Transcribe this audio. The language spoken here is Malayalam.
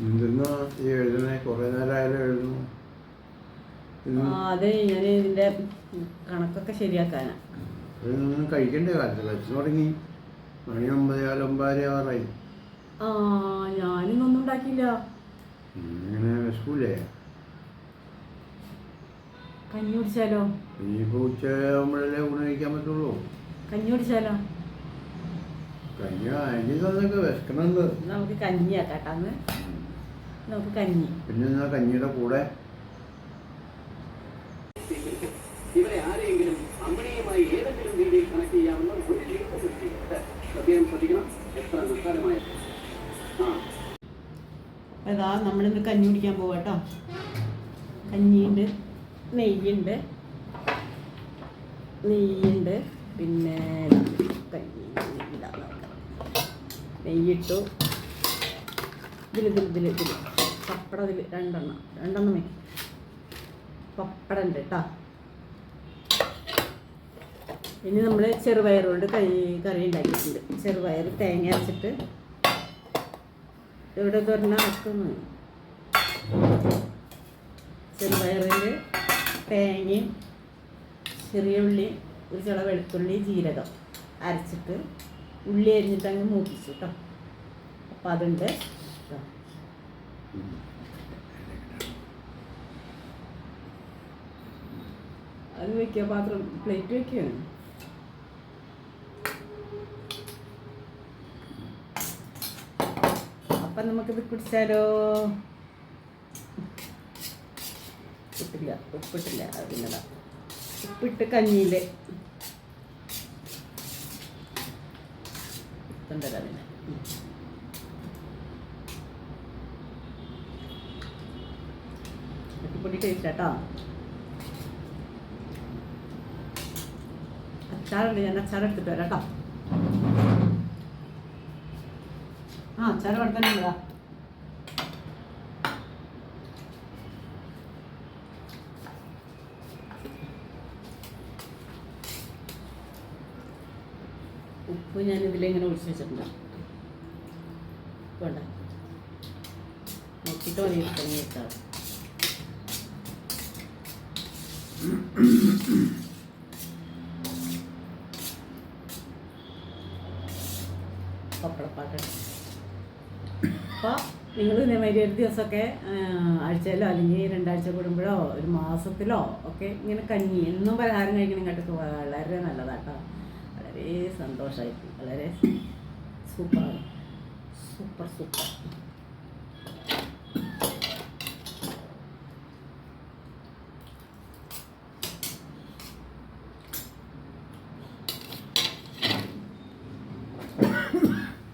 എന്തെന്നാ ഈ എഴുതണേ കുറേ നേരമായാലും എഴുതുന്നു. അതെ ഞാൻ ഇതിന്റെ കണക്കൊക്കെ ശരിയാക്കാനാ. ഇതൊന്നും കഴിക്കണ്ടേ കാലത്ത് വെച്ച് തുടങ്ങി. മണി ഒമ്പതേകാല ഒമ്പതര ആറായി. ആ ഞാനിന്നൊന്നും ഉണ്ടാക്കിയില്ല. ഇങ്ങനെ സ്കൂളിലേ കഞ്ഞി കുടിച്ചാലോ? ഇനിയിപ്പോൾ ഉച്ചയാകുമ്പോഴല്ലേ ഊണ് കഴിക്കാൻ പറ്റുള്ളൂ. കഞ്ഞി കുടിച്ചാലോ? കഞ്ഞി അരി തന്നൊക്കെ വിശക്കണുണ്ട്. നമുക്ക് കഞ്ഞിയാക്കാട്ടാന്ന് നമുക്ക് കഞ്ഞി. പിന്നെ കഞ്ഞിയുടെ കൂടെ ഇവരെ ആരെയെങ്കിലും അമ്പിളിയുമായി ഏതെങ്കിലും രീതിയിൽ കണക്ട് ചെയ്യാമെന്ന് ഒരു ലിങ്ക് സൃഷ്ടിക്കരുത് പ്രത്യേകം ശ്രദ്ധിക്കണം. എത്ര നിസ്സാരമായ അതാ നമ്മളിന്ന് കഞ്ഞി കുടിക്കാൻ പോവാ കേട്ടോ കഞ്ഞിയുണ്ട് നെയ്യുണ്ട് നെയ്യുണ്ട് പിന്നെ കഞ്ഞി. നെയ്യിട്ടു. ഇതിൽ ഇതിൽ ഇതിൽ ഇതിൽ പപ്പടം ഇതിൽ രണ്ടെണ്ണം. രണ്ടെണ്ണം വെക്കും. പപ്പടം ഉണ്ട് കേട്ടോ ഇനി നമ്മൾ ചെറുപയർ കൊണ്ട് കറി കറി ഉണ്ടാക്കിയിട്ടുണ്ട് ചെറുപയർ തേങ്ങ അരച്ചിട്ട് ഇവിടെ തുറന്ന ആക്കുന്നു ചെറുപയറിൽ തേങ്ങയും ചെറിയ ഉള്ളി ഒരു ചില വെളുത്തുള്ളി ജീരകം അരച്ചിട്ട് ഉള്ളി അരിഞ്ഞിട്ട് അങ്ങ് മൂപ്പിച്ചു കേട്ടോ അപ്പം അതുണ്ട്. ട്ടോ. അത് വെക്കുക പാത്രം പ്ലേറ്റ് വെക്കുകയാണ്. അപ്പം നമുക്കിത് കുടിച്ചാലോ ഉപ്പിട്ടില്ല ഉപ്പിട്ടില്ല. അതിനാ ഉപ്പിട്ട് കഞ്ഞിയിൽ ഉപ്പുണ്ടല്ലോ അതിന് ഉം. അടിപൊളി ടേസ്റ്റ് കേട്ടോ. അച്ചാറുണ്ട് ഞാൻ അച്ചാർ എടുത്തിട്ട് വരാം കേട്ടോ. ആ അച്ചാർ അവിടെ തന്നെ ഉള്ളതാ. ഉപ്പ് ഞാൻ ഇതിലിങ്ങനെ ഒഴിച്ച് വെച്ചിട്ടുണ്ട്. വേണ്ട. നോക്കിയിട്ട് തന്നെ വെച്ചാൽ പപ്പടപ്പാട്ട് അപ്പോൾ നിങ്ങൾ ഇതേമാതിരി ഒരു ദിവസമൊക്കെ ആഴ്ചയിലോ അല്ലെങ്കിൽ രണ്ടാഴ്ച കൂടുമ്പോഴോ ഒരു മാസത്തിലോ ഒക്കെ ഇങ്ങനെ കഞ്ഞി എന്നും പലഹാരം കഴിക്കണം കേട്ടോ. വളരെ നല്ലതാട്ടോ. വളരെ സന്തോഷമായിരിക്കും. വളരെ സൂപ്പറാണ്. Super super.